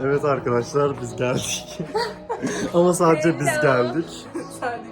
Evet arkadaşlar biz geldik. Ama sadece biz geldik. Sadece.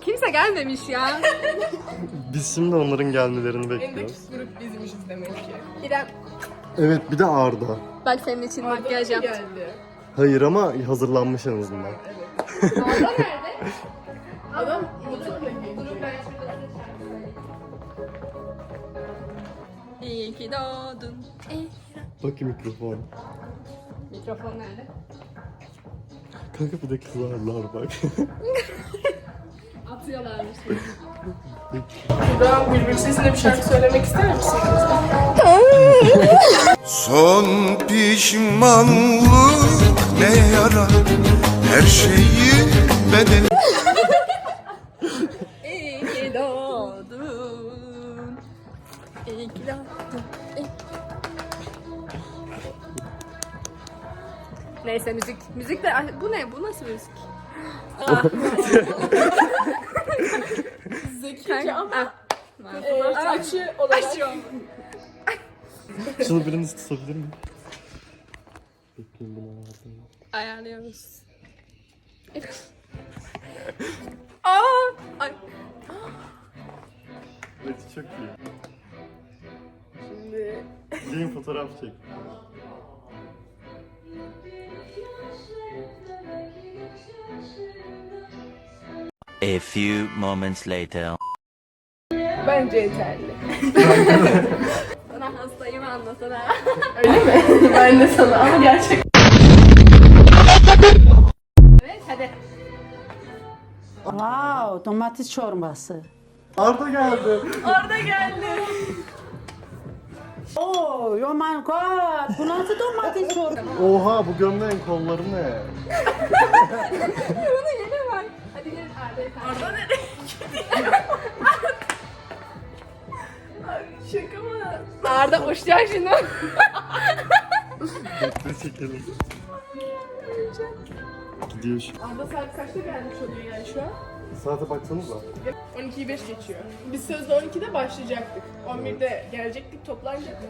Kimse gelmemiş ya. Biz şimdi onların gelmelerini En bekliyoruz. grup bizmişiz demek ki. İrem Evet bir de Arda. bak senin için makyaj yaptım. geldi. Hayır ama hazırlanmış en azından. Arda nerede? Adam motorla geliyor. İyi ki doğdun. Bakayım mikrofon. Mikrofon nerede? Kanka bir de kızarlar bak. Atıyorlarmış. Buradan Bülbül sesine bir şarkı söylemek ister misin? Son pişmanlık ne yarar Her şeyi bedel İyi ki doğdun. İyi ki doğdun. İyi. Neyse müzik. Müzik de bu ne? Bu nasıl müzik? Zekice ama Ah. e, açı olarak Şunu biriniz tutabilir mi? Bekleyin bunu ayarlayayım. Ayarlıyoruz. Aa! Ay. Evet çok iyi. şimdi Gelin fotoğraf çek. A few moments later. bence yeterli. Sana hastayım anlasana. Öyle mi? ben de sana ama gerçek. evet hadi. Wow, domates çorbası. Arda geldi. Arda geldi. Oh, oh my god. Bu nasıl domates çorbası? Oha bu gömleğin kolları ne? Bunu yine bak. Hadi gelin Arda'yı takip Arda nereye gidiyor? Şaka mı? Arda uçacak şimdi. Bekle çekelim. Gidiyor şu. Arda saat kaçta gelmiş oluyor yani şu an? Saate baksanıza. 12'yi 5 geçiyor. Biz sözde 12'de başlayacaktık. 11'de gelecektik, toplanacaktık.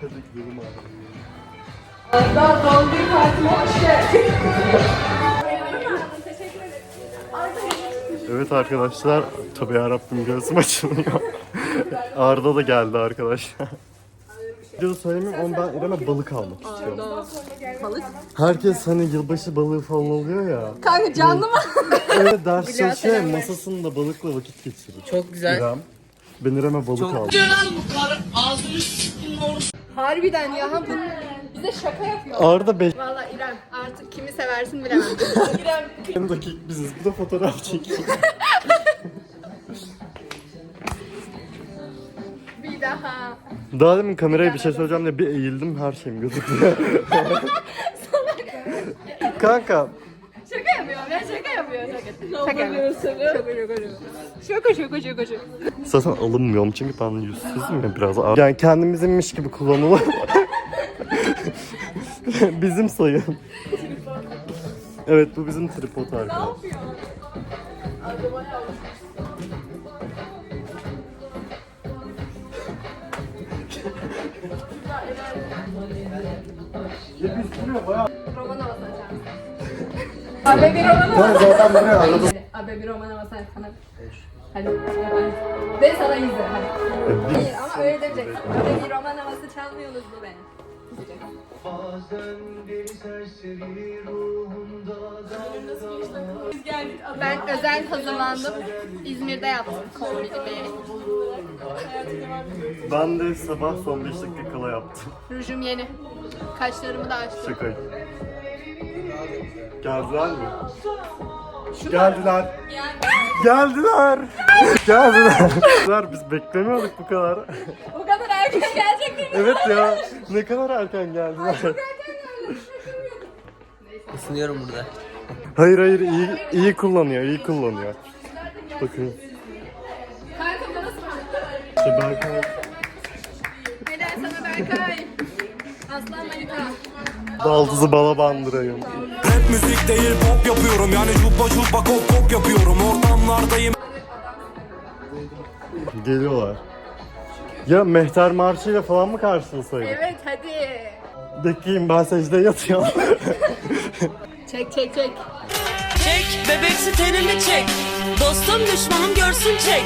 Hadi gidelim abi. Arda doğum günü partime hoş geldin. Evet arkadaşlar. Tabii yarabbim gözüm açılmıyor. Arda da geldi arkadaşlar. Videoda söylemeyeyim ama ben İrem'e balık almak istiyorum. Balık. Herkes hani yılbaşı balığı falan alıyor ya. Kanka canlı mı? Öyle ders çalışıyor ya, masasında balıkla vakit geçirir. Çok güzel. İrem. Ben İrem'e balık aldım. Harbiden ya. Ha, bu... Bize şaka yapıyor. Arda 5 Valla İrem artık kimi seversin bilemem. dakik biziz. Bu da fotoğraf çekiyor. Bir daha. Daha demin kameraya bir şey söyleyeceğim diye bir eğildim her şeyim gözüküyor. Kanka Şaka yapıyor ya şaka yapıyor. Şaka, şaka yapıyor. Şaka şaka şaka. Şaka zaten alınmıyorum çünkü ben yüzsüzüm ya biraz. Yani kendimizinmiş gibi kullanılır. bizim sayın. Evet bu bizim tripod arkadaşlar. Roman havası? Abi bir roman havası. Ben zaten buraya aradım. Abi bir roman havası açsana. Hadi yapalım. Ben sana izle hadi. Hayır ama öyle demeyeceksin. Abi bir roman havası çalmıyorsunuz bu beni. Ben özel hazırlandım. İzmir'de yaptım kombinimi. Ben de sabah son 5 dakika kala yaptım. Rujum yeni. Kaşlarımı da açtım. Şakayı. Geldiler mi? Geldiler. Geldiler. Geldiler. Biz beklemiyorduk bu kadar. Bu kadar erken gelecek mi? Evet ya. Ne kadar erken geldiler. Isınıyorum burada. Hayır hayır iyi iyi kullanıyor, iyi kullanıyor. Bakın. İşte Berkay Helal sana Berkay. Aslan Malika. baldızı bala bandırayım. Rap müzik değil pop yapıyorum Yani cubba cubba kop kop yapıyorum Ortamlardayım Geliyorlar. Ya Mehter Marşı'yla falan mı karşılasaydık? Evet hadi. Bekleyin ben secdeye yatıyorum. Çek çek çek. Çek bebeksi tenini çek. Dostum düşmanım görsün çek.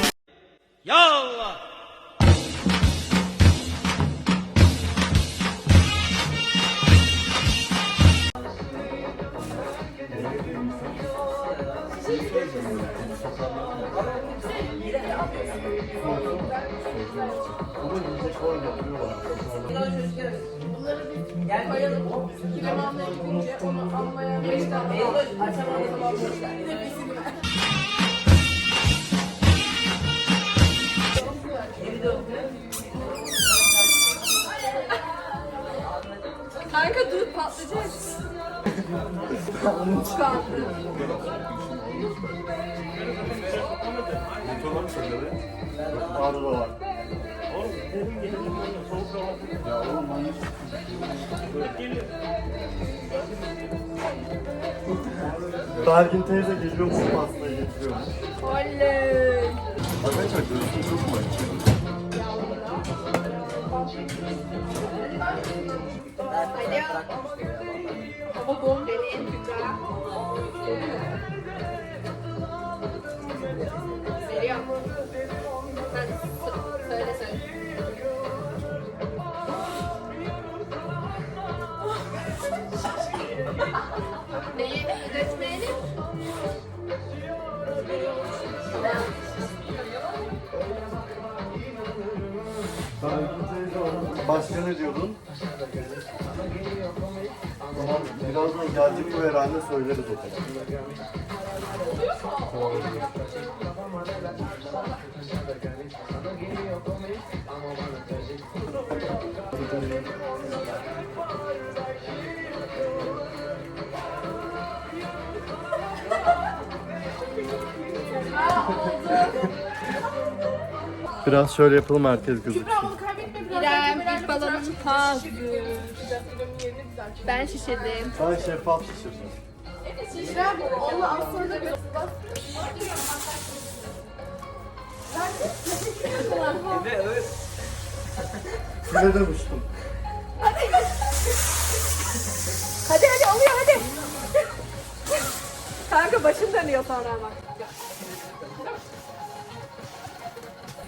Koyalım. Kirem almaya gidince onu almaya 5 dakika var. Bir de bizim Kanka dur Belgin teyze geliyormuş pastayı getiriyormuş. Oley. Arkadaşlar çok mu açık? Baba bom deneyin Kübra. Veriyorum. Sen söyle söyle. Neyi üretmeyelim? Belgin teyze başka ne diyordun? Tamam birazdan gelecek bu herhalde söyleriz o zaman. Biraz şöyle yapalım herkes gözüksün. İrem balonun biraz hazır. Ben şişirdim. Sen şeffaf şişirdin. İrem onu aslında bir Size de uçtum. Hadi hadi oluyor hadi. Kanka başım dönüyor sonra ama.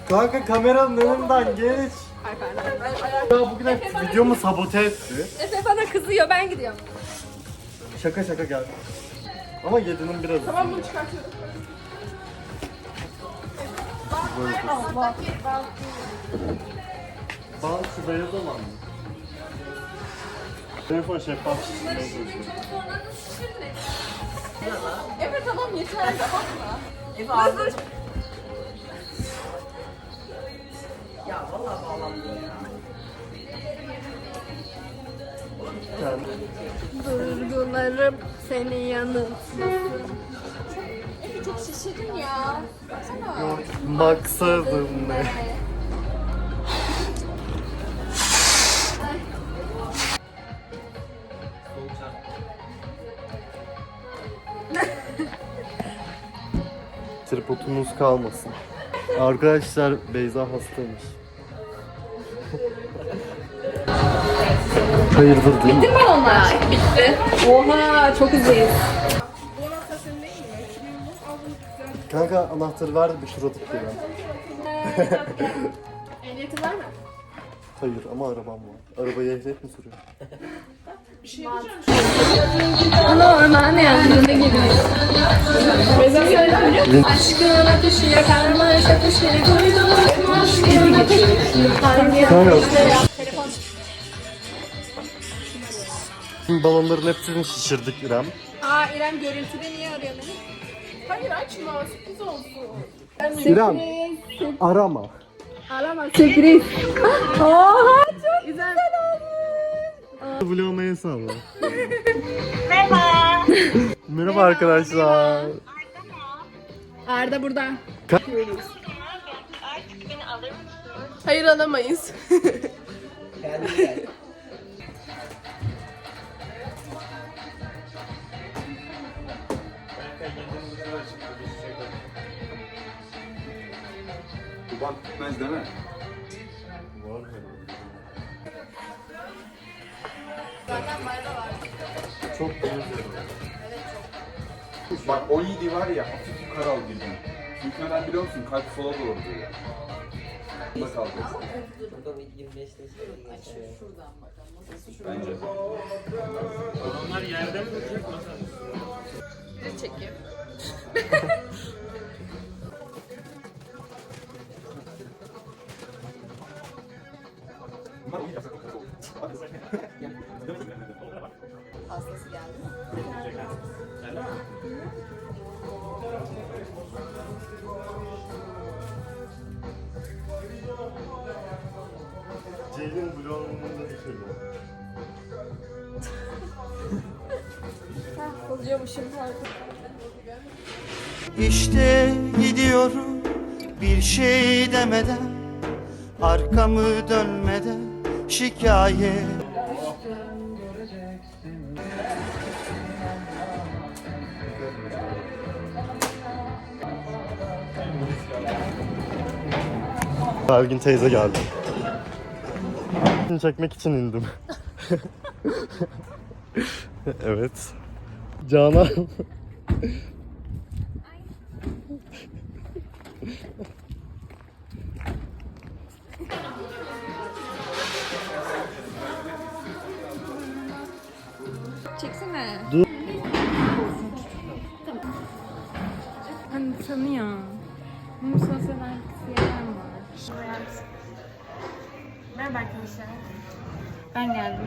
Kanka kameranın önünden geç. Ay pardon. Ya bugün hep videomu sabote etti. Efe bana kızıyor ben gidiyorum. Şaka şaka gel. Ama yedinin biraz. Tamam bunu çıkartıyorum. Bal şu beyaz olan mı? Telefon şeffaf çalışıyorum. Efe tamam yeter kapatma. Efe ağzını Yani Duygularım seni yanıltmasın. Efe çok şişirdin ya. Baksana. maksadım ne? Tripodumuz kalmasın. Arkadaşlar Beyza hastaymış. Hayırdır değil mi? Onlar bitti. Oha çok hızlıyız. Kanka anahtarı ver de bir atıp gelelim. Ehliyeti var mı? Hayır ama arabam var. Arabayı ehliyet mi sürüyor? Bir şey diyeceğim. Orman yangını gibi. Aşkın ateşi yakarmış ateşini duydum. Aşkın ateşi hangi Kanka. Telefon. Şimdi balonların hepsini şişirdik İrem. Aa İrem görüntüde niye arıyor beni? Hayır açma sürpriz olsun. İrem arama. Arama sürpriz. Oha. Vloguma el salla. Merhaba. Merhaba arkadaşlar. Arda burada. Hayır alamayız. Bak bitmez değil mi? Çok güzel. Bak 17 var ya hafif yukarı al birden. Çünkü neden biliyor musun? Kalp sola doğru duruyor. Burada kalacaksın. Bence. Bir çekim. Bozuyormuşum artık. İşte gidiyorum bir şey demeden Arkamı dönmeden şikayet Belgin teyze geldi. Çekmek için indim. evet. Canan. Çeksene. Dur. Hani tanıyor. Bunun sosyal anksiyeten var. Merhaba arkadaşlar. Ben geldim.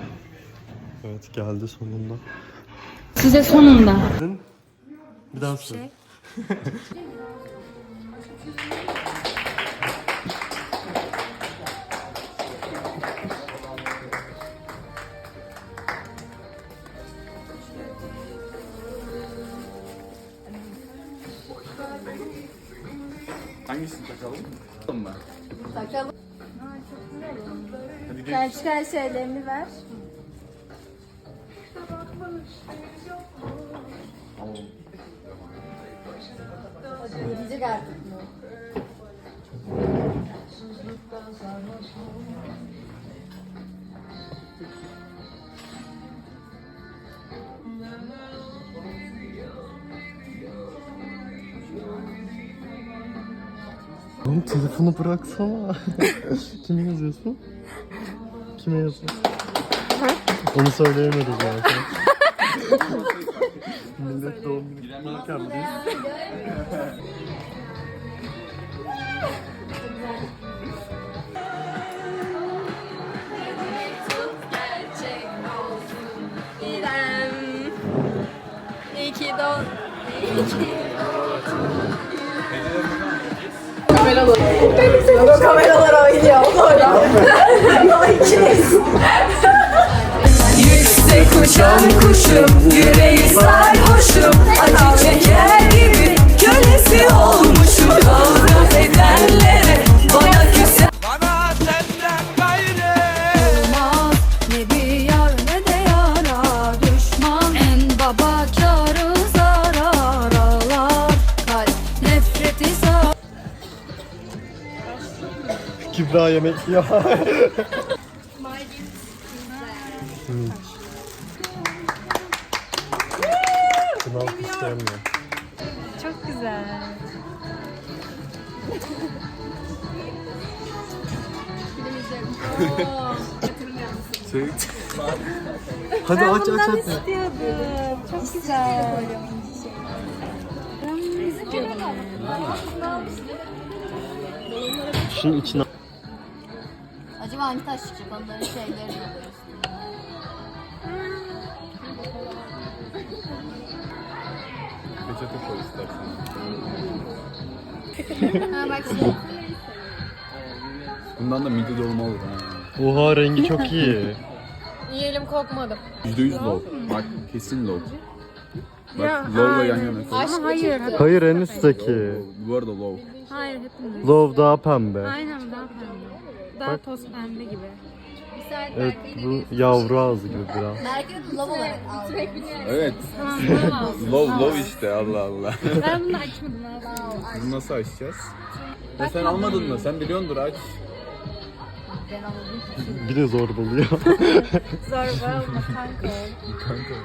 Evet geldi sonunda. Size sonunda. Bir daha söyle. Hangisini takalım? mı? Takalım. Gel çıkar şeylerini ver. Gelecek artık bu. Oğlum telefonu bıraksana. Kime yazıyorsun? Kime yazıyorsun? Onu söyleyemedim zaten. Millet doğum günü kutlarken biz doğ... İyi ki Kameralar. Kameralar oynuyor. Yüksek uçan kuşum Yüreği Kübra yemek yiyor. Sınav istemiyor. Çok güzel. Hadi aç aç aç. istiyordum. Çok güzel. Ben istiyordum. Şunun içine Hangi taş çıkacak? Onların şeyleri de. Peçete koy istersen. Ha bak şimdi. Bundan da mide dolma olur ha. Oha rengi çok iyi. Yiyelim kokmadım. %100 low. Bak kesin low. Bak low'la yan yana. Ama hayır. Hayır en üstteki. Bu arada low. Hayır hepimiz. Love daha pembe. Aynen daha pembe. Daha toz pembe gibi. Bir Evet bu yavru ağzı gibi biraz. Belki de love olarak aldım. Evet. Tamam tamam. Low low işte Allah Allah. Ben bunu açmadım. Bunu nasıl açacağız? Ya sen almadın mı? Sen biliyordur aç. Ben alayım. Yine zorbalıyor. Zorba olma kanka. Kanka.